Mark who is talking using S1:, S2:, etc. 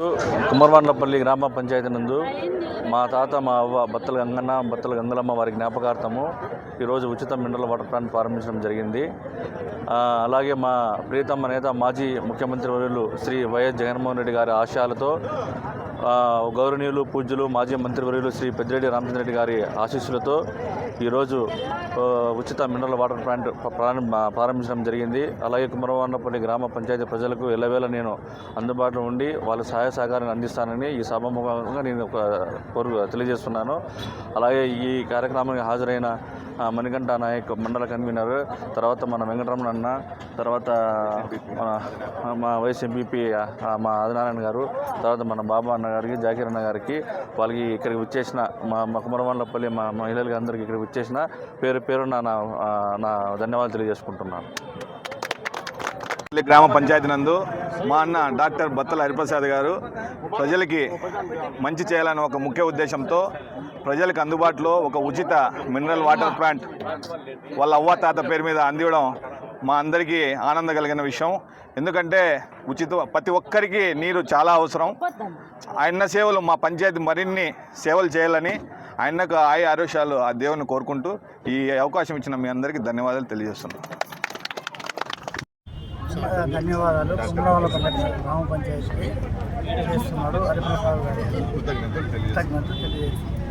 S1: కుమ్మరవాండ్లపల్లి గ్రామ పంచాయతీ నందు మా తాత మా అవ్వ బత్తల గంగన్న బత్తల గంగలమ్మ వారి జ్ఞాపకార్థము ఈరోజు ఉచిత మినరల్ వాటర్ ప్లాంట్ ప్రారంభించడం జరిగింది. అలాగే మా ప్రీతమ్మ నేత మాజీ ముఖ్యమంత్రి వర్యులు శ్రీ వైఎస్ జగన్మోహన్ రెడ్డి గారి ఆశయాలతో గౌరవనీయులు పూజ్యులు మాజీ మంత్రివర్యులు శ్రీ పెద్దిరెడ్డి రామచంద్ర రెడ్డి గారి ఆశీస్సులతో ఈరోజు ఉచిత మినరల్ వాటర్ ప్లాంట్ ప్రారంభ ప్రారంభించడం జరిగింది. అలాగే కుమరవాండపల్లి గ్రామ పంచాయతీ ప్రజలకు ఎల్లవేళ నేను అందుబాటులో ఉండి వాళ్ళ సహాయ సహకారాన్ని అందిస్తానని ఈ సభాముఖంగా నేను ఒక కోరు తెలియజేస్తున్నాను. అలాగే ఈ కార్యక్రమానికి హాజరైన మణికంఠ నాయక్ మండల కన్వీనర్ తర్వాత మన వెంకటరమణ అన్న తర్వాత మన మా వైఎస్ ఎంపీపీ మా ఆదినారాయణ గారు తర్వాత మన బాబా అన్న గారికి జాకీర్ అన్న గారికి వాళ్ళకి ఇక్కడికి వచ్చేసిన మా మా కుమరవాళ్ళపల్లి మా మహిళలకి అందరికీ ఇక్కడికి వచ్చేసిన పేరు పేరు నా నా నా ధన్యవాదాలు తెలియజేసుకుంటున్నాను.
S2: గ్రామ పంచాయతీ నందు మా అన్న డాక్టర్ బత్తల హరిప్రసాద్ గారు ప్రజలకి మంచి చేయాలని ఒక ముఖ్య ఉద్దేశంతో ప్రజలకు అందుబాటులో ఒక ఉచిత మినరల్ వాటర్ ప్లాంట్ వాళ్ళ అవ్వ తాత పేరు మీద అందివ్వడం మా అందరికీ ఆనందం కలిగిన విషయం. ఎందుకంటే ఉచిత ప్రతి ఒక్కరికి నీరు చాలా అవసరం. ఆయన సేవలు మా పంచాయతీ మరిన్ని సేవలు చేయాలని ఆయనకు ఆయ ఆరోగ్యాలు ఆ దేవుని కోరుకుంటూ ఈ అవకాశం ఇచ్చిన మీ అందరికీ ధన్యవాదాలు తెలియజేస్తున్నాను
S3: ధన్యవాదాలు. గ్రామ పంచాయతీకి చేస్తున్నాడు. హరిప్రసాద్ కృతజ్ఞతలు తెలియజేస్తున్నాడు